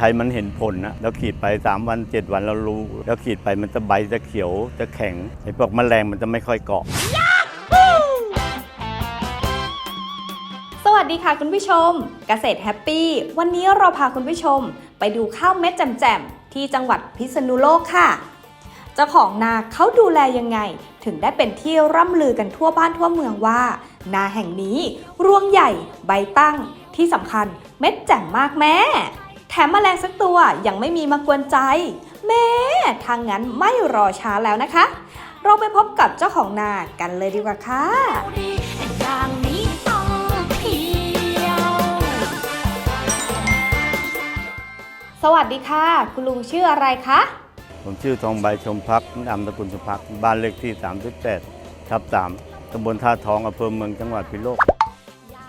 ใช้มันเห็นผลนะแล้วขีดไป 3 วัน 7 วันเรารู้ แล้วขีดไปมันจะใบจะเขียวจะแข็งไอ้พวกแมลงมันจะไม่ค่อยเกาะ สวัสดีค่ะคุณผู้ชม เกษตรแฮปปี้ วันนี้เราพาคุณผู้ชม ไปดูข้าวเม็ดแจ่มๆที่จังหวัดพิษณุโลกค่ะ เจ้าของนาเขาดูแลยังไง ถึงได้เป็นที่ร่ำลือกันทั่วบ้านทั่วเมืองว่า นาแห่งนี้รวงใหญ่ใบตั้งที่สำคัญเม็ดแจ่มมากแม่ แถมแมลงสักตัวยังไม่มีมากวนใจ แม่ทางนั้นไม่รอช้าแล้วนะคะ เราไปพบกับเจ้าของนากันเลยดีกว่าค่ะอย่างนี้ต้องเพียวสวัสดีค่ะ คุณลุงชื่ออะไรคะ ผมชื่อทองใบชมพักนามตระกุลสุพักบ้านเลขที่ 38ทับ3ตำบลท่าทองอำเภอเมืองจังหวัดพิษณุโลก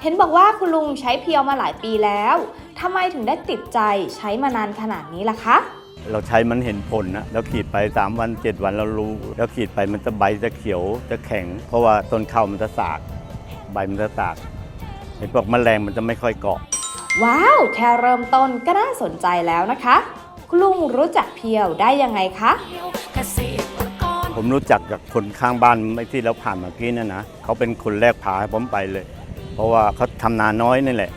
เห็นบอกว่าคุณลุงใช้เพียวมาหลายปีแล้ว ทำไมถึงได้ติดใจใช้มานานขนาดนี้ล่ะคะ เราใช้มันเห็นผลนะแล้วขีดไป 3 วัน 7 วันเรารู้แล้วขีดไปมันจะใบจะเขียวจะแข็ง เพราะว่าต้นข้าวมันจะสาก ใบมันจะสากไอ้พวกแมลงมันจะไม่ค่อยเกาะ ว้าว แค่เริ่มต้นก็น่าสนใจแล้วนะคะคุณลุงรู้จักเพียวได้ยังไงคะเกษตรกรผมรู้จักกับคนข้างบ้านไม่ที่เราผ่านเมื่อกี้เนะนะเขาเป็นคนแรกพาให้ผมไปเลย เพราะว่าเขาทำนาน้อยนี่แหละ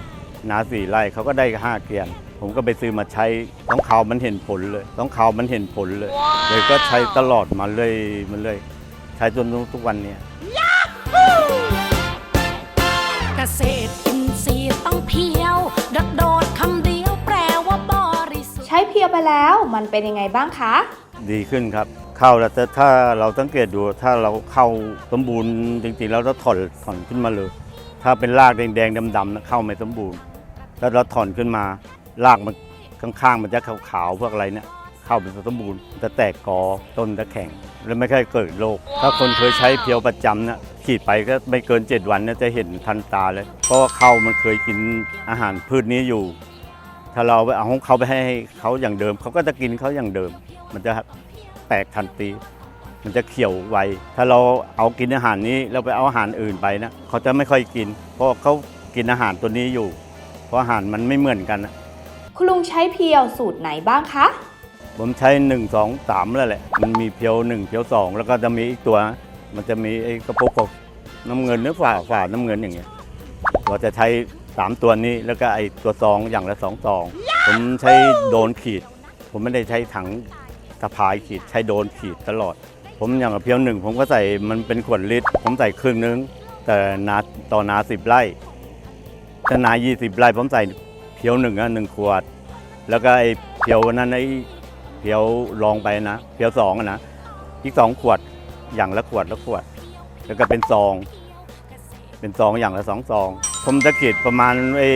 นาสี่ไร่เขาก็ได้ห้าเกวียน ผมก็ไปซื้อมาใช้ต้องเขาวมันเห็นผลเลยต้องเขาวมันเห็นผลเลย เลยก็ใช้ตลอดมาเลยมาเลย ใช้จนทุกวันเนี้ยเกษตรอินทรีย์ต้องเพียวโดดโดดคำเดียวแปลว่าบริสุทธิ์ใช้เพียวไปแล้วมันเป็นยังไงบ้างคะ ดีขึ้นครับเข้าแล้วแต่ถ้าเราสังเกตดูถ้าเราเข้าสมบูรณ์จริงๆแล้วเราถอนถอนขึ้นมาเลย ถ้าเป็นรากแดงๆดำๆนะเข้าไม่สมบูรณ์ ถ้าเราถอนขึ้นมารากมันข้างๆมันจะขาวๆพวกอะไรเนี่ยเข้าเป็นสมบูรณ์จะแตกกอต้นจะแข็งแล้วไม่ค่อยเกิดโรคถ้าคนเคยใช้เพียวประจำเนะขีดไปก็ไม่เกิน 7 วันเนี่ยจะเห็นทันตาเลยเพราะว่าเขามันเคยกินอาหารพืชนี้อยู่ ถ้าเราไปเอาของเขาไปให้เขาอย่างเดิม เขาก็จะกินเขาอย่างเดิม มันจะแตกทันทีมันจะเขียวไว ถ้าเราเอากินอาหารนี้แล้วไปเอาอาหารอื่นไปนะเขาจะไม่ค่อยกิน เพราะเขากินอาหารตัวนี้อยู่ ราะอาหารมันไม่เหมือนกันนะคุณลุงใช้เพียวสูตรไหนบ้างคะ ผมใช้ 1 2 3แล้วแหละ มันมีเพียว1เพียว2 แล้วก็จะมีอีกตัว มันจะมีไอ้กระปุกน้ำเงินหรือฝ่าฝ่าน้ำเงินอย่างเงี้ยเราจะใช้ 3 ตัวนี้แล้วก็ไอ้ตัวซองอย่างละ2ซอง ผมใช้โดนขีด ผมไม่ได้ใช้ถังสะพายขีด ใช้โดนขีดตลอด ผมอย่างกับเพียวหนึ่งผมก็ใส่มันเป็นขวดลิตร ผมใส่ครึ่งนึง แต่นาต่อนาสิบไร่ ถ้านายี่สิบไร่ผมใส่เพียวหนึ่งอะหนึ่งขวด แล้วก็ไอ้เพียวนั้นไอ้เพียวลองไปนะเพียวสองอะนะอีกสองขวดอย่างละขวดละขวด แล้วก็เป็นซอง เป็นซองอย่างละสองซอง ผมจะขีดประมาณไอ้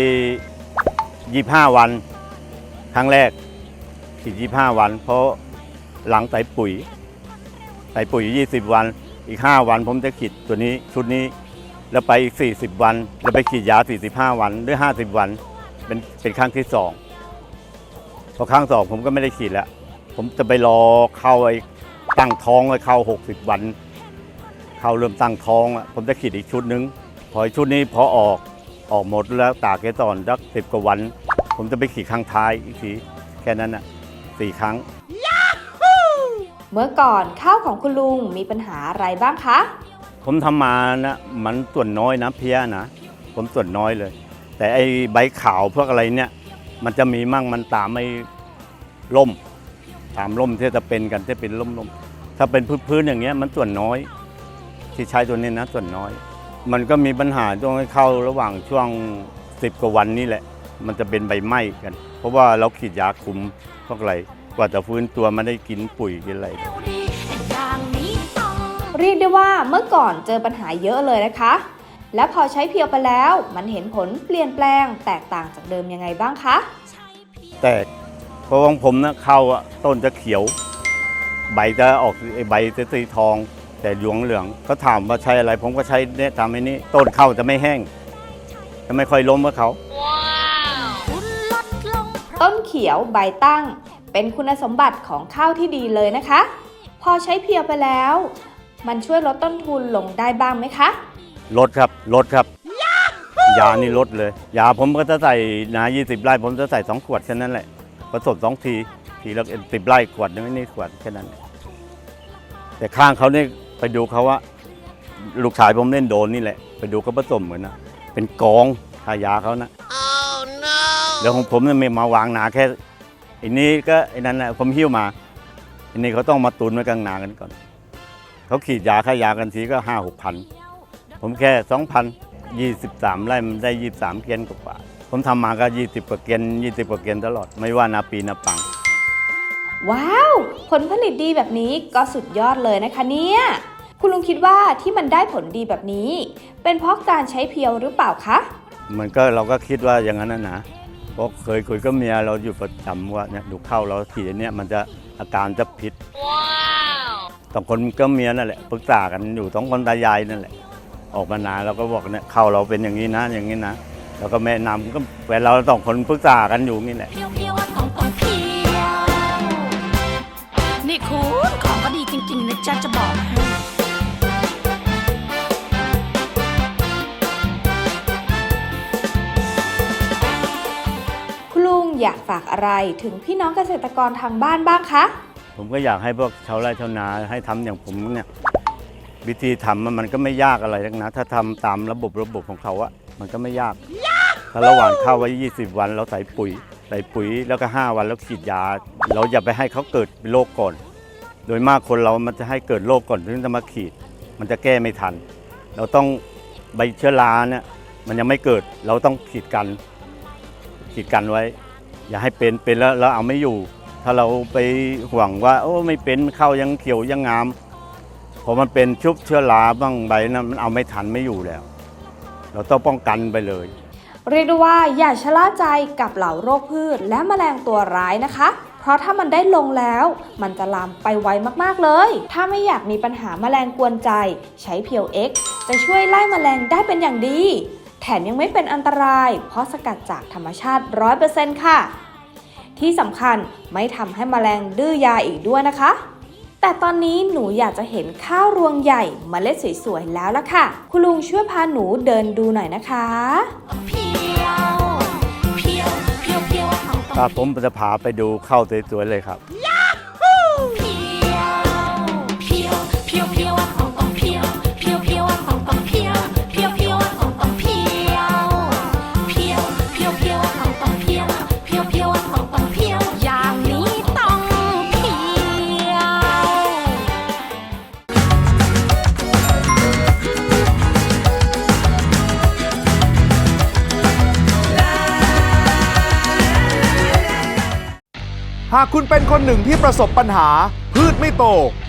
ยี่ห้าวัน ครั้งแรกขีดยี่ห้าวัน เพราะหลังใส่ปุ๋ย ใส่ปุ๋ย20วัน อีก5วันผมจะขีดตัวนี้ชุดนี้ แล้วไปอีก 40 วัน แล้วไปขีดยา 45 วันหรือ 50 วัน เป็นเป็นครั้งที่สองพอครั้งสองผมก็ไม่ได้ขีดแล้วผมจะไปรอเข้าไอ้ตั้งท้องไว้เข้า 60 วัน เข้าเริ่มตั้งท้องผมจะขีดอีกชุดนึงพอชุดนี้พอออกออกหมดแล้วตากแกตอนสักสิบกว่าวัน ผมจะไปขีดครั้งท้ายอีกทีแค่นั้นอะสี่ครั้ง เมื่อก่อนข้าวของคุณลุงมีปัญหาอะไรบ้างคะ ผมทำมานะมันส่วนน้อยนะเพี้ยนะผมส่วนน้อยเลย แต่ไอ้ใบขาวพวกอะไรเนี่ย มันจะมีมั่งมันตามไม่ล่ม ตามล่มที่จะเป็นกันที่เป็นล่มล่มถ้าเป็นพื้นๆอย่างเงี้ยมันส่วนน้อย ที่ใช้ตัวนี้นะส่วนน้อย มันก็มีปัญหาช่วงให้เข้าระหว่างช่วงสิบกว่าวันนี่แหละ มันจะเป็นใบไหม้กัน เพราะว่าเราขีดยาคุมพวกอะไรกว่าจะฟื้นตัวมาได้กินปุ๋ยกินอะไร เรียกได้ว่าเมื่อก่อนเจอปัญหาเยอะเลยนะคะ และพอใช้เพียวไปแล้วมันเห็นผลเปลี่ยนแปลงแตกต่างจากเดิมยังไงบ้างคะใช้เพียวแตกเพราะของผมนะเข้าอะต้นจะเขียว ใบจะออกไอ้ใบจะสีทอง แต่เหลืองเหลืองเขาถามว่าใช้อะไร ผมก็ใช้เนี่ยทำไอ้นี้ต้นเข้าจะไม่แห้ง จะไม่ค่อยล้มกับเขาคุณลดลงต้นเขียวใบตั้ง เป็นคุณสมบัติของข้าวที่ดีเลยนะคะ พอใช้เพียวไปแล้ว มันช่วยลดต้นทุนลงได้บ้างไหมคะ ลดครับลดครับ ยานี่ลดเลย ยาผมก็จะใส่นา20ไร่ผมจะใส่2ขวดแค่นั้นแหละผสมสองที ทีละสิบไร่ขวดนึงนี่ขวดแค่นั้น แต่ข้างเขาเนี่ยไปดูเขาว่า ลูกชายผมเล่นโดนนี่แหละ ไปดูเขาผสมเหมือนนะเป็นกองทายาเขานะแล้วของผมเนี่ยไม่มาวางนาแค่ไอ้นี้ก็ไอ้นั้นแหละผมหิ้วมาไอ้นี่เขาต้องมาตุนไว้กลางนากันก่อน เขาขีดยาค่ายากันทีก็ห้าหกพันผมแค่สองพันยี่สิบสามไร่มันได้ยี่สามเกวียนกว่าๆผมทำมาก็ยี่สิบกว่าเกวียนยี่สิบกว่าเกวียนตลอดไม่ว่านาปีนาปัง ว้าว ผลผลิตดีแบบนี้ก็สุดยอดเลยนะคะเนี่ยคุณลุงคิดว่าที่มันได้ผลดีแบบนี้ เป็นเพราะการใช้เพียวหรือเปล่าคะมันก็เราก็คิดว่าอย่างนั้นนะนะเพราะเคยคุยกับเมียเราอยู่ประจำว่าเนี่ยดูเข้าเราขีดเนี่ยมันจะอาการจะผิด สองคนก็เมียนั่นแหละปรึกษากันอยู่สองคนตายายนั่นแหละ ออกมานานเราก็บอกเนี่ยเข้าเราเป็นอย่างนี้นะ อย่างนี้นะเราก็แนะนำก็แฟนเราสองคนปรึกษากันอยู่นี่แหละเพียวเพียวๆต้องต้องเพียวนี่คุณของก็ดีจริงๆนะจ๊ะจะบอกให้คุณลุงอยากฝากอะไรถึงพี่น้องเกษตรกรทางบ้านบ้างคะ ผมก็อยากให้พวกชาวไร่ชาวนาให้ทำอย่างผมเนี่ยวิธีทำมันมันก็ไม่ยากอะไรนักนะ ถ้าทำตามระบบระบบของเขาอะมันก็ไม่ยากถ้าระหว่างเข้าไว้ 20 วันเราใส่ปุ๋ย ใส่ปุ๋ยแล้วก็ 5 วันแล้วฉีดยา เราอย่าไปให้เขาเกิดโรคก่อน โดยมากคนเรามันจะให้เกิดโรคก่อนถึงจะมาขีด มันจะแก้ไม่ทัน เราต้องใบเชื้อราเนี่ยมันยังไม่เกิดเราต้องขีดกันขีดกันไว้ อย่าให้เป็นเป็นแล้วเราเอาไม่อยู่ ถ้าเราไปห่วงว่า โอ้ไม่เป็นเข้ายังเขียวยังงามพอมันเป็นชุบเชื้อราบ้างใบนั้นมันเอาไม่ทันไม่อยู่แล้ว เราต้องป้องกันไปเลย เรียกได้ว่าอย่าชะล่าใจกับเหล่าโรคพืชและแมลงตัวร้ายนะคะ เพราะถ้ามันได้ลงแล้ว มันจะลามไปไวมากๆเลย ถ้าไม่อยากมีปัญหาแมลงกวนใจ ใช้เพียว X จะช่วยไล่แมลงได้เป็นอย่างดี แถมยังไม่เป็นอันตราย เพราะสกัดจากธรรมชาติ 100%ค่ะ ที่สำคัญไม่ทำให้แมลงดื้อยาอีกด้วยนะคะ แต่ตอนนี้หนูอยากจะเห็นข้าวรวงใหญ่มเมล็ดสวยๆแล้วละค่ะ คุณลุงช่วยพาหนูเดินดูหน่อยนะคะเพียวเพียวเพียวเพียวๆต้องต้องครับผมจะพาไปดูข้าวสวยๆเลยครับ หากคุณเป็นคนหนึ่งที่ประสบปัญหา พืชไม่โต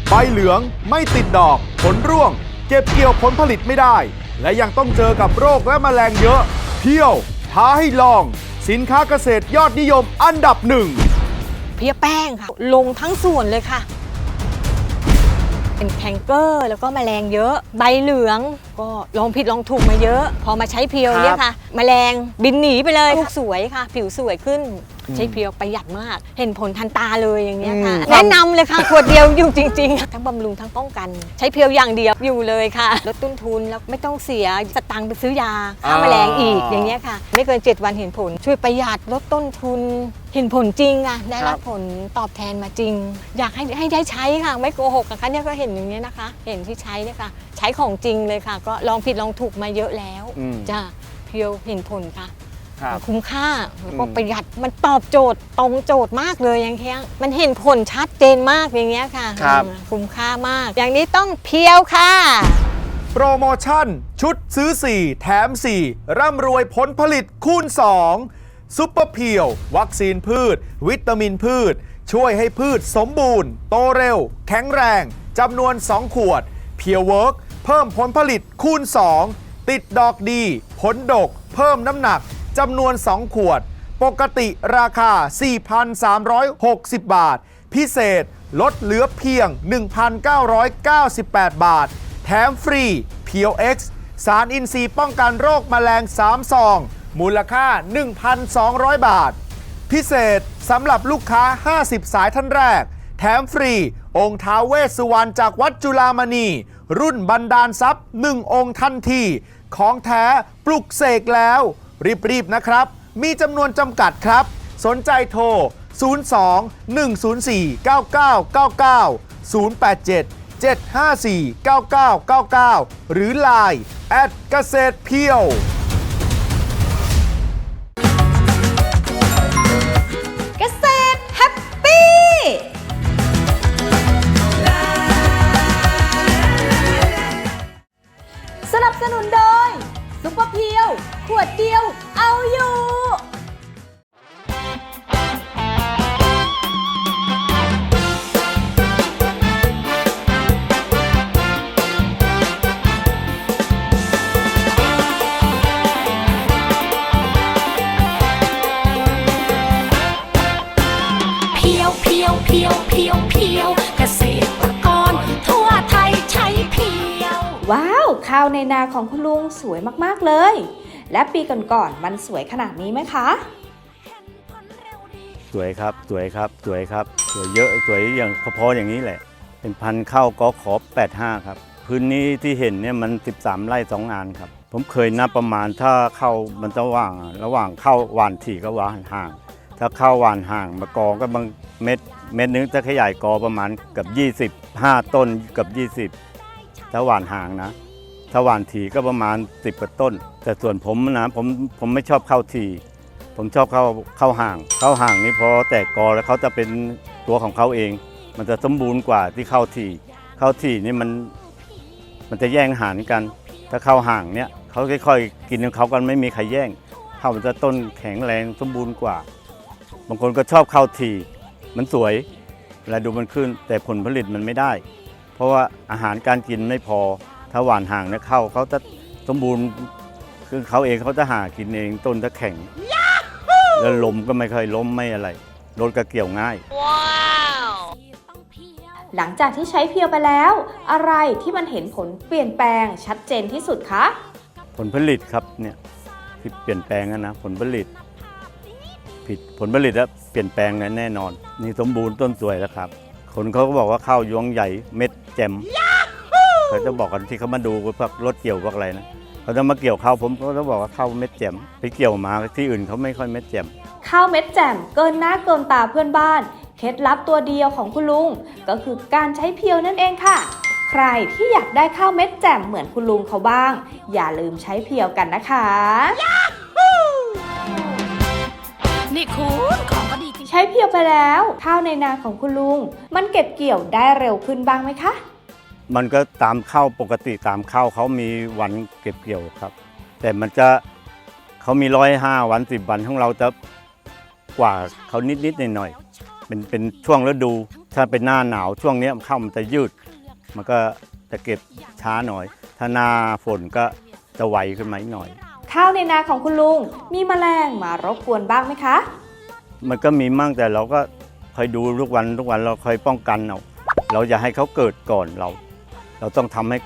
ใบเหลือง ไม่ติดดอก ผลร่วง เก็บเกี่ยวผลผลิตไม่ได้ และยังต้องเจอกับโรคและแมลงเยอะ เที่ยว ท้าให้ลอง สินค้าเกษตรยอดนิยมอันดับหนึ่งเพี้ยแป้งค่ะ ลงทั้งส่วนเลยค่ะ เป็นแพงเกอร์แล้วก็แมลงเยอะ ใบเหลืองก็ลองผิดลองถูกมาเยอะ พอมาใช้เพียวเนี่ยค่ะ แมลงบินหนีไปเลยลูกสวยค่ะ ผิวสวยขึ้น ใช้เพียวประหยัดมาก เห็นผลทันตาเลยอย่างเงี้ยค่ะอืมแนะนำเลยค่ะ ขวดเดียวอยู่จริงๆ ทั้งบำรุงทั้งป้องกัน ใช้เพียวอย่างเดียวอยู่เลยค่ะลดต้นทุนแล้วไม่ต้องเสียสตังค์ไปซื้อยาฆ่าแมลงอีกอย่างเงี้ยค่ะ ไม่เกิน 7 วันเห็นผล ช่วยประหยัดลดต้นทุน เห็นผลจริงอะได้รับผลตอบแทนมาจริง อยากให้ให้ได้ใช้ค่ะ ไม่โกหกนะคะเนี่ยก็เห็นอย่างเงี้ยนะคะ เห็นที่ใช้เนี่ยค่ะ ใช้ของจริงเลยค่ะ ก็ลองผิดลองถูกมาเยอะแล้วอืม จ้ะเพียวเห็นผลค่ะ ครับคุ้มค่าแล้วก็อืมประหยัดมันตอบโจทย์ตรงโจทย์มากเลยอย่างเงี้ยมันเห็นผลชัดเจนมากอย่างเงี้ยค่ะครับอืมคุ้มค่ามาก อย่างนี้ต้องเพียวค่ะ โปรโมชั่น ชุดซื้อ 4 แถม 4 ร่ำรวยผลผลิตคูณ 2 ซุปเปอร์เพียว วัคซีนพืช วิตามินพืช ช่วยให้พืชสมบูรณ์ โตเร็ว แข็งแรงจำนวน 2 ขวด เพียวเวิร์กเพิ่มผลผลิตคูณ 2 ติดดอกดี ผลดก เพิ่มน้ำหนัก จำนวน 2 ขวด ปกติราคา 4,360 บาท พิเศษลดเหลือเพียง 1,998 บาท แถมฟรีเพียว X สารอินทรีย์ป้องกันโรคแมลง 3 ซอง มูลค่า 1,200 บาท พิเศษสำหรับลูกค้า 50 สายท่านแรก แถมฟรี องค์ท้าเวสสุวรรณจากวัดจุลามณี รุ่นบันดาลทรัพย์ 1 องค์ทันที ของแท้ปลุกเสกแล้ว รีบๆนะครับ มีจำนวนจำกัดครับ สนใจโทร 02 104 9999 087 754 9999 หรือ Line แอดเกษตรเพียว ข้าวในนาของคุณลุงสวยมากๆเลย และปีก่อนๆมันสวยขนาดนี้ไหมคะ สวยครับ สวยครับ สวยครับ สวยเยอะ สวยอย่างพอๆอย่างนี้แหละ เป็นพันธุ์ข้าวกอขอ85 ครับ พื้นนี้ที่เห็นเนี่ยมัน 13 ไร่2งานครับ ผมเคยนับประมาณถ้าเข้ามันจะว่าง ระหว่างเข้าหวานถี่ก็หวานห่าง ถ้าเข้าหวานห่างมากอก็บางเม็ด เม็ดนึงจะขยายกอประมาณเกับ 25 ต้นเกับ 20ถ้าหวานห่างนะ ถ้าหวานถี่ก็ประมาณ 10กว่าต้น แต่ส่วนผมนะผมผมไม่ชอบเข้าถี่ ผมชอบเข้าเข้าห่าง เข้าห่างนี่พอแตกกอแล้วเขาจะเป็นตัวของเขาเอง มันจะสมบูรณ์กว่าที่เข้าถี่ เข้าถี่นี่มันมันจะแย่งอาหารกัน ถ้าเข้าห่างเนี่ยเขาค่อยๆกินของเขากันไม่มีใครแย่งเข้ามันจะต้นแข็งแรงสมบูรณ์กว่า บางคนก็ชอบเข้าถี่มันสวยเวลาดูมันขึ้น แต่ผลผลิตมันไม่ได้ เพราะว่าอาหารการกินไม่พอ ถ้าหวานห่างเนี่ยเข้าเขาจะสมบูรณ์คือเขาเองเขาจะหากินเองต้นจะแข็งแล้วลมก็ไม่เคยล้มไม่อะไรรถก็เกี่ยวง่าย หลังจากที่ใช้เพียวไปแล้ว อะไรที่มันเห็นผลเปลี่ยนแปลงชัดเจนที่สุดคะผลผลิตครับเนี่ยที่เปลี่ยนแปลงอะนะผลผลิต ผิดผลผลิตแล้วเปลี่ยนแปลงกันแน่นอน นี่สมบูรณ์ต้นสวยแล้วครับ คนเขาก็บอกว่าข้าวยวงใหญ่เม็ดแจ่ม เขาจะบอกกันที่เขามาดูพวกรถเกี่ยวพวกอะไรนะเขาจะมาเกี่ยวข้าวผมเขาจะบอกว่าข้าวเม็ดแจ่มไปเกี่ยวมาที่อื่นเขาไม่ค่อยเม็ดแจ่มข้าวเม็ดแจ่มเกินหน้าเกินตาเพื่อนบ้าน เคล็ดลับตัวเดียวของคุณลุง ก็คือการใช้เพียวนั่นเองค่ะ ใครที่อยากได้ข้าวเม็ดแจ่มเหมือนคุณลุงเขาบ้าง อย่าลืมใช้เพียวกันนะคะ นี่คุณของก็ดีจริงใช้เพียวไปแล้ว ข้าวในนาของคุณลุง มันเก็บเกี่ยวได้เร็วขึ้นบ้างไหมคะ มันก็ตามข้าวปกติตามข้าวเขามีวันเก็บเกี่ยวครับ แต่มันจะเขามีร้อยห้าวันสิบวันของเราจะกว่าเขานิดนิดหน่อยหน่อยๆเป็นเป็นช่วงฤดู ถ้าเป็นหน้าหนาวช่วงเนี้ยข้าวมันจะยืด มันก็จะเก็บช้าหน่อย ถ้าหน้าฝนก็จะไวขึ้นมาอีกหน่อย ข้าวในนาของคุณลุงมีแมลงมารบกวนบ้างไหมคะ มันก็มีมั่งแต่เราก็คอยดูทุกวันทุกวันเราคอยป้องกันเอาเราอย่าให้เขาเกิดก่อนเรา เราต้องทำให้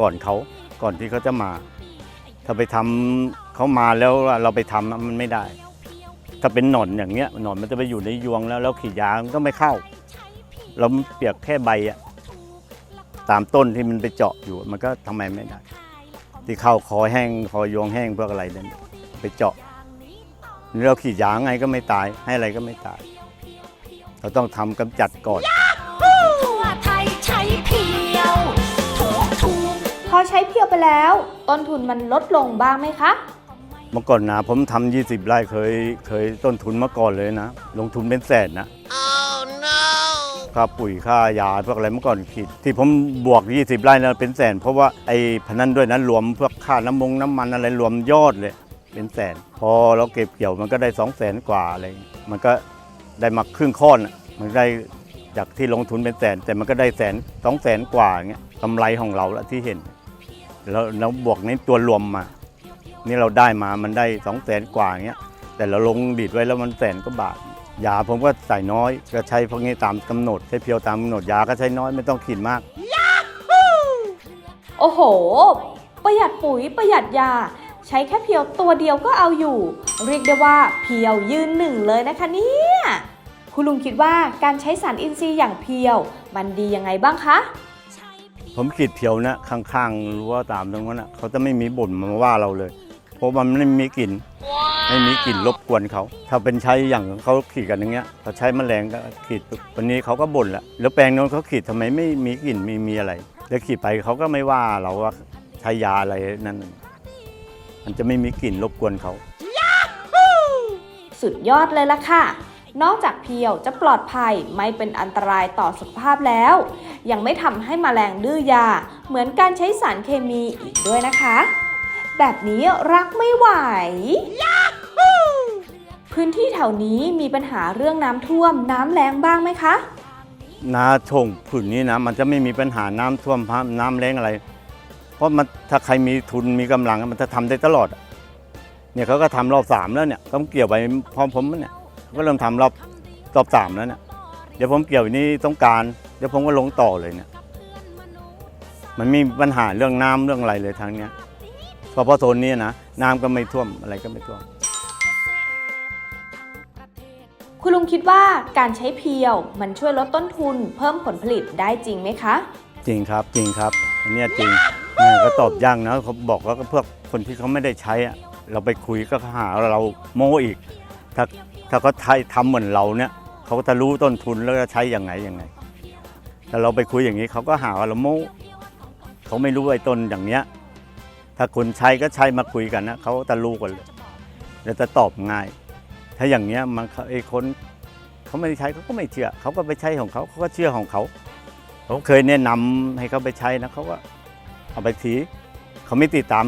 ก่อนเขาก่อนที่เขาจะมา ถ้าไปทำเขามาแล้วเราไปทำมันไม่ได้ ถ้าเป็นหนอนอย่างเงี้ยหนอนมันจะไปอยู่ในยวงแล้วแล้วขีดยามันก็ไม่เข้า เราเปียกแค่ใบอะตามต้นที่มันไปเจาะอยู่มันก็ทำไมไม่ได้ ที่เข้าคอแห้งคอยวงแห้งพวกอะไรนั่นไปเจาะนี่เราขีดยางไงก็ไม่ตายให้อะไรก็ไม่ตาย เราต้องทำกำจัดก่อน ใช้เพียวไปแล้ว ต้นทุนมันลดลงบ้างไหมคะ เมื่อก่อนนะผมทำ20 ไร่เคยเคยต้นทุนมาก่อนเลยนะ ลงทุนเป็นแสนนะค่าปุ๋ยค่ายาพวกอะไรเมื่อก่อนขีดที่ผมบวก 20 ไร่นะเป็นแสน เพราะว่าไอ้พนันด้วยนั้นรวมพวกค่าน้ำมงน้ำมันอะไรรวมยอดเลยเป็นแสน พอเราเก็บเกี่ยวมันก็ได้2 0 0แสนกว่าอะไรมันก็ได้มาครึ่งข้อนอะมันได้จากที่ลงทุนเป็นแสน แต่มันก็ได้แสนสองแสนกว่าอย่างเงี้ยกำไรของเราละที่เห็น แล้วแล้วบวกในตัวรวมมา นี่เราได้มามันได้สองแสนกว่าเงี้ย แต่เราลงดีดไว้แล้วมันแสนก็บาท ยาผมก็ใส่น้อย ก็ใช้พวกนี้ตามกำหนด ใช้เพียวตามกำหนดยาก็ใช้น้อยไม่ต้องขีดมาก โอ้โห ประหยัดปุ๋ยประหยัดยา ใช้แค่เพียวตัวเดียวก็เอาอยู่ เรียกได้ว่าเพียวยืนหนึ่งเลยนะคะเนี่ยคุณลุงคิดว่าการใช้สารอินทรีย์อย่างเพียว มันดียังไงบ้างคะ ผมขีดเพียวนะข้างๆรั้วตามตรงนั้นนะเขาจะไม่มีบ่นมาว่าเราเลย เพราะมันไม่มีกลิ่นไม่มีกลิ่นรบกวนเขา ถ้าเป็นใช้อย่างเขาขีดกันอย่างเงี้ยเขาใช้แมลงก็ขีดวันนี้เขาก็บ่นละแล้วแปลงโน้นเขาขีดทำไมไม่มีกลิ่นมีมีอะไร แล้วขีดไปเขาก็ไม่ว่าเราว่าใช้ยาอะไรนั่นมันจะไม่มีกลิ่นรบกวนเขาสุดยอดเลยล่ะค่ะ นอกจากเพียวจะปลอดภัยไม่เป็นอันตรายต่อสุขภาพแล้ว ยังไม่ทำให้แมลงดื้อยา เหมือนการใช้สารเคมีอีกด้วยนะคะ แบบนี้รักไม่ไหว พื้นที่แถวนี้มีปัญหาเรื่องน้ำท่วมน้ำแล้งบ้างไหมคะ นาชงผืนนี้นะ มันจะไม่มีปัญหาน้ำท่วมพะน้ำแรงอะไร เพราะมันถ้าใครมีทุนมีกำลังมันจะทำได้ตลอดอะเนี่ยเขาก็ทำรอบสามแล้วเนี่ยต้องเกี่ยวไปพร้อมผมเนี่ย ก็เริ่มทำรอบรอบสามแล้วเนี่ยเดี๋ยวผมเกี่ยวนี้ต้องการเดี๋ยวผมก็ลงต่อเลยเนี่ย มันมีปัญหาเรื่องน้ำเรื่องอะไรเลยทางเนี้ยเพราะเพราะโซนนี้นะน้ำก็ไม่ท่วมอะไรก็ไม่ท่วม คุณลุงคิดว่าการใช้เพียวมันช่วยลดต้นทุน เพิ่มผลผลิตได้จริงไหมคะ จริงครับจริงครับอันเนี้ยจริงแม่ก็ตอบยากนะเขาบอกว่าก็พวกคนที่เขาไม่ได้ใช้อะเราไปคุยก็หาเราโม้อีกถ้า ถ้าเขาใช้ทำเหมือนเราเนี่ยเขาก็จะรู้ต้นทุนแล้วจะใช้อยังไงยังไงแต่เราไปคุยอย่างนี้เขาก็หาว่าเราโม้เขาไม่รู้ไอ้ต้นอย่างเนี้ย ถ้าคนใช้ก็ใช้มาคุยกันนะเขาจะรู้กันเลยแล้วจะตอบง่าย ถ้าอย่างเนี้ยมันไอ้คนเขาไม่ได้ใช้เขาก็ไม่เชื่อเขาก็ไปใช้ของเขาเขาก็เชื่อของเขาผมเคยแนะนำให้เขาไปใช้นะเขาก็เอาไปทีเขาไม่ติดตาม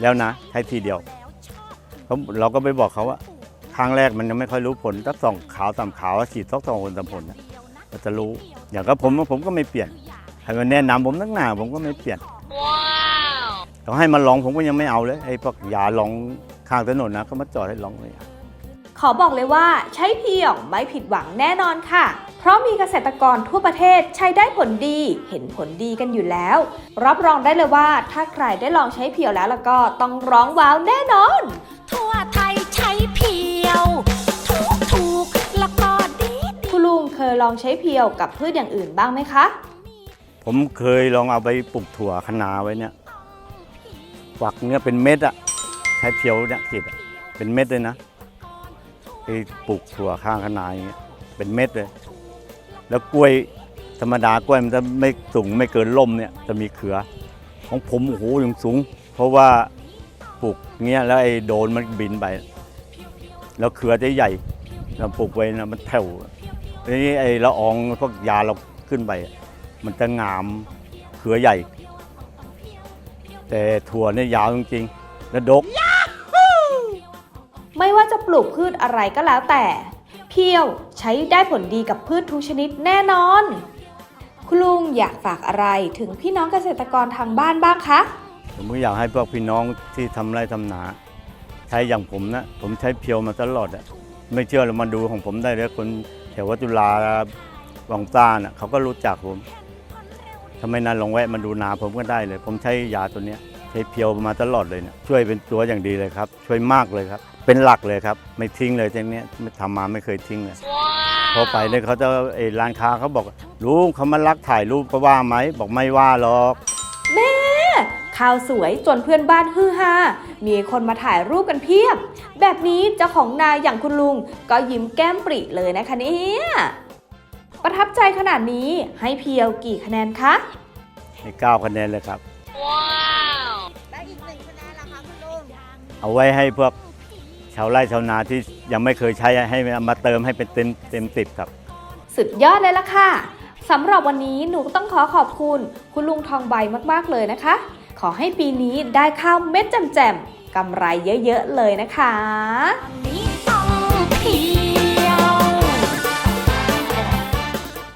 แล้วนะใช้ทีเดียวเราก็ไปบอกเขาว่า ครั้งแรกมันยังไม่ค่อยรู้ผลถ้าส่องขาวตามขาวฉีดสักสองคนตามผลนะก็จะรู้ อย่างก็ผมผมก็ไม่เปลี่ยนใครมาแนะนำผมตั้งหนาผมก็ไม่เปลี่ยนเขาให้มาลองผมก็ยังไม่เอาเลยไอ้พวกยาลองข้างถนนนะเขามาจอดให้ลองเลยขอบอกเลยว่าใช้เพียวไม่ผิดหวังแน่นอนค่ะ เพราะมีเกษตรกรทั่วประเทศใช้ได้ผลดีเห็นผลดีกันอยู่แล้ว รับรองได้เลยว่าถ้าใครได้ลองใช้เพียวแล้วแล้วก็ต้องร้องว้าวแน่นอน ทั่วไทยใช้เพีย เคยลองใช้เพียวกับพืชอย่างอื่นบ้างไหมคะ ผมเคยลองเอาไปปลูกถั่วคะนาไว้เนี่ยฝักเนี่ยเป็นเม็ดอะใช้เพียวเนี่ยขีดอะเป็นเม็ดเลยนะไปปลูกถั่วข้างคะนาอย่างเงี้ยเป็นเม็ดเลย แล้วกล้วยธรรมดากล้วยมันจะไม่สูงไม่เกินล่มเนี่ยจะมีเครือ ของผมโอ้โหยังสูง เพราะว่าปลูกเงี้ยแล้วไอ้โดนมันบินไป แล้วเครือจะใหญ่เราปลูกไว้นะมันแถว ทีนี้ไอ้ละอองพวกยาเราขึ้นไปอะมันจะงามเครือใหญ่ แต่ถั่วเนี่ยยาวจริงๆและดก ไม่ว่าจะปลูกพืชอะไรก็แล้วแต่ เพียวใช้ได้ผลดีกับพืชทุกชนิดแน่นอน คุณลุงอยากฝากอะไรถึงพี่น้องเกษตรกรทางบ้านบ้างคะ ผมก็อยากให้พวกพี่น้องที่ทำไร่ทำนา ใช้อย่างผมนะ ผมใช้เพียวมาตลอดอะไม่เชื่อเรามาดูของผมได้เลยคน แถววัดจุฬาวังต้าน่ะเขาก็รู้จักผมทำไมนั้นลองแวะมาดูนาผมก็ได้เลย ผมใช้ยาตัวเนี้ยใช้เพียวมาตลอดเลยเนี่ยช่วยเป็นตัวอย่างดีเลยครับ ช่วยมากเลยครับ เป็นหลักเลยครับ ไม่ทิ้งเลยทีเนี้ทำมาไม่เคยทิ้งเลยพอไปเนี่ยเขาจะไอ้ร้านค้าเขาบอกลุงเขามารักถ่ายรูปก็ว่าไหมบอกไม่ว่าหรอกแม่ข้าวสวยจนเพื่อนบ้านฮือฮามีคนมาถ่ายรูปกันเพียบ แบบนี้เจ้าของนาอย่างคุณลุง ก็ยิ้มแก้มปริเลยนะคะเนี่ยประทับใจขนาดนี้ให้เพียวกี่คะแนนคะให้เก้าคะแนนเลยครับเอาไว้ให้พวกชาวไร่ชาวนาที่ยังไม่เคยใช้ให้มาเติมให้เป็นเต็มเต็มติดครับ สุดยอดเลยล่ะค่ะสำหรับวันนี้หนูต้องขอขอบคุณ คุณลุงทองใบมากๆเลยนะคะ ขอให้ปีนี้ได้ข้าวเม็ดแจ่มๆ กำไรเยอะๆเลยนะคะ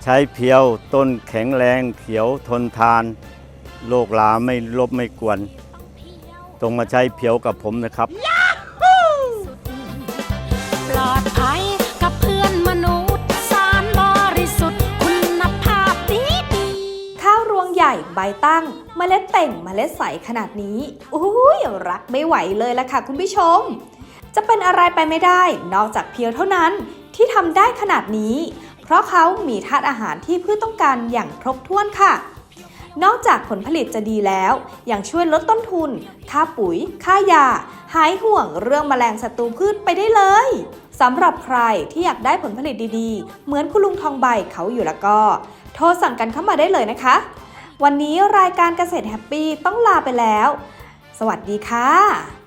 ใช้เพียวต้นแข็งแรงเขียวทนทานโรคลาไม่ลบไม่กวน ตรงมาใช้เพียวกับผมนะครับ ใบตั้งเมล็ดเต่งเมล็ดใสขนาดนี้อุ้ยรักไม่ไหวเลยละค่ะคุณผู้ชม จะเป็นอะไรไปไม่ได้ นอกจากเพียวเท่านั้นที่ทำได้ขนาดนี้ เพราะเขามีธาตุอาหารที่พืชต้องการอย่างครบถ้วนค่ะ นอกจากผลผลิตจะดีแล้วยังช่วยลดต้นทุน ค่าปุ๋ย ค่ายา หายห่วงเรื่องแมลงศัตรูพืชไปได้เลยสำหรับใครที่อยากได้ผลผลิตดีๆ เหมือนคุณลุงทองใบเขาอยู่ละก็ โทรสั่งกันเข้ามาได้เลยนะคะ วันนี้รายการเกษตรแฮปปี้ต้องลาไปแล้ว สวัสดีค่ะ